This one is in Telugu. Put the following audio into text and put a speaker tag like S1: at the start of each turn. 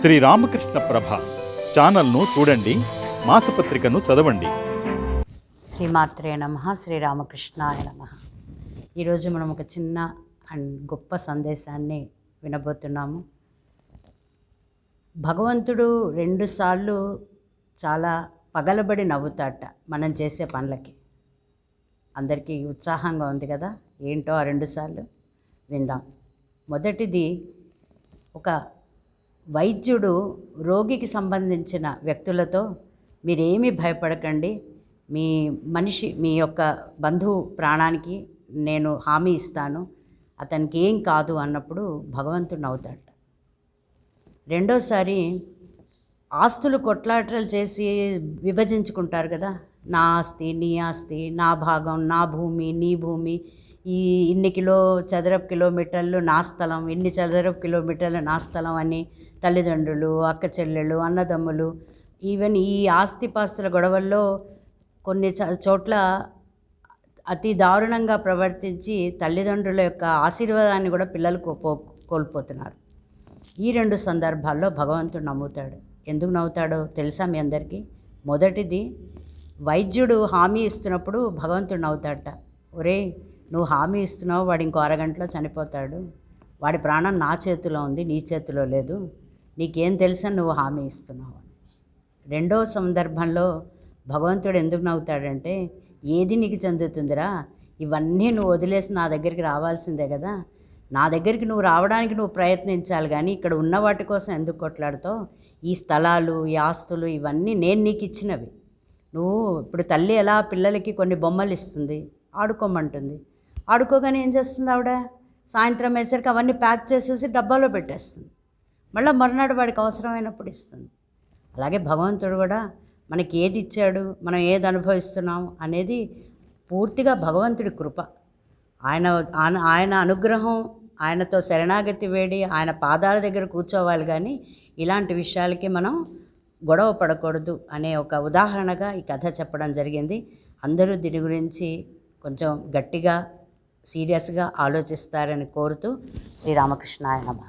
S1: శ్రీ రామకృష్ణ ప్రభ ఛానల్ను చూడండి మాసపత్రికను చదవండి.
S2: శ్రీమాత్రే నమ శ్రీరామకృష్ణాయ నమ. ఈరోజు మనం ఒక చిన్న అండ్ గొప్ప సందేశాన్ని వినబోతున్నాము. భగవంతుడు రెండుసార్లు చాలా పగలబడి నవ్వుతాట మనం చేసే పనులకి. అందరికీ ఉత్సాహంగా ఉంది కదా ఏంటో ఆ రెండుసార్లు విందాం. మొదటిది ఒక వైద్యుడు రోగికి సంబంధించిన వ్యక్తులతో మీరేమీ భయపడకండి. మీ మనిషి మీ యొక్క బంధువు ప్రాణానికి నేను హామీ ఇస్తాను. అతనికి ఏం కాదు అన్నప్పుడు భగవంతుడు నవ్వుతాడు. రెండోసారి ఆస్తులు కొట్లాటలు చేసి విభజించుకుంటారు కదా. నా ఆస్తి నీ ఆస్తి నా భాగం నా భూమి నీ భూమి ఈ ఇన్ని కిలో చదరపు కిలోమీటర్లు నా స్థలం ఇన్ని చదరపు కిలోమీటర్లు నా స్థలం అని తల్లిదండ్రులు అక్క చెల్లెళ్ళు అన్నదమ్ములు ఈవెన్ ఈ ఆస్తిపాస్తుల గొడవల్లో కొన్ని చ- చోట్ల అతి దారుణంగా ప్రవర్తించి తల్లిదండ్రుల యొక్క ఆశీర్వాదాన్ని కూడా పిల్లలు కోపో కోల్పోతున్నారు. ఈ రెండు సందర్భాల్లో భగవంతుడు నమ్ముతాడు. ఎందుకు నవ్వుతాడో తెలుసా మీ అందరికీ? మొదటిది వైద్యుడు హామీ ఇస్తున్నప్పుడు భగవంతుడు నవ్వుతాడట ఒరే నువ్వు హామీ ఇస్తున్నావు వాడు ఇంకో అరగంటలో చనిపోతాడు. వాడి ప్రాణం నా చేతిలో ఉంది నీ చేతిలో లేదు. నీకేం తెలుసని నువ్వు హామీ ఇస్తున్నావు అని? రెండో సందర్భంలో భగవంతుడు ఎందుకు నవ్వుతాడంటే ఏది నీకు చెందుతుందిరా? ఇవన్నీ నువ్వు వదిలేసి నా దగ్గరికి రావాల్సిందే కదా. నా దగ్గరికి నువ్వు రావడానికి నువ్వు ప్రయత్నించాలి కానీ ఇక్కడ ఉన్న వాటి కోసం ఎందుకు కొట్లాడుతావు? ఈ స్థలాలు ఈ ఆస్తులు ఇవన్నీ నేను నీకు ఇచ్చినవి. నువ్వు ఇప్పుడు తల్లి ఎలా పిల్లలకి కొన్ని బొమ్మలు ఇస్తుంది? ఆడుకోమంటుంది. ఆడుకోగానే ఏం చేస్తుంది ఆవిడ? సాయంత్రం వేసరికి అవన్నీ ప్యాక్ చేసేసి డబ్బాలో పెట్టేస్తుంది. మళ్ళీ మరునాడు వాడికి అవసరమైనప్పుడు ఇస్తుంది. అలాగే భగవంతుడు కూడా మనకి ఏది ఇచ్చాడు మనం ఏది అనుభవిస్తున్నాం అనేది పూర్తిగా భగవంతుడి కృప. ఆయన ఆయన ఆయన అనుగ్రహం ఆయనతో శరణాగతి వేడి ఆయన పాదాల దగ్గర కూర్చోవాలి కానీ ఇలాంటి విషయాలకి మనం గొడవ పడకూడదు అనే ఒక ఉదాహరణగా ఈ కథ చెప్పడం జరిగింది. అందరూ దీని గురించి కొంచెం గట్టిగా సీరియస్గా ఆలోచిస్తారని కోరుతూ శ్రీరామకృష్ణాయ నమ.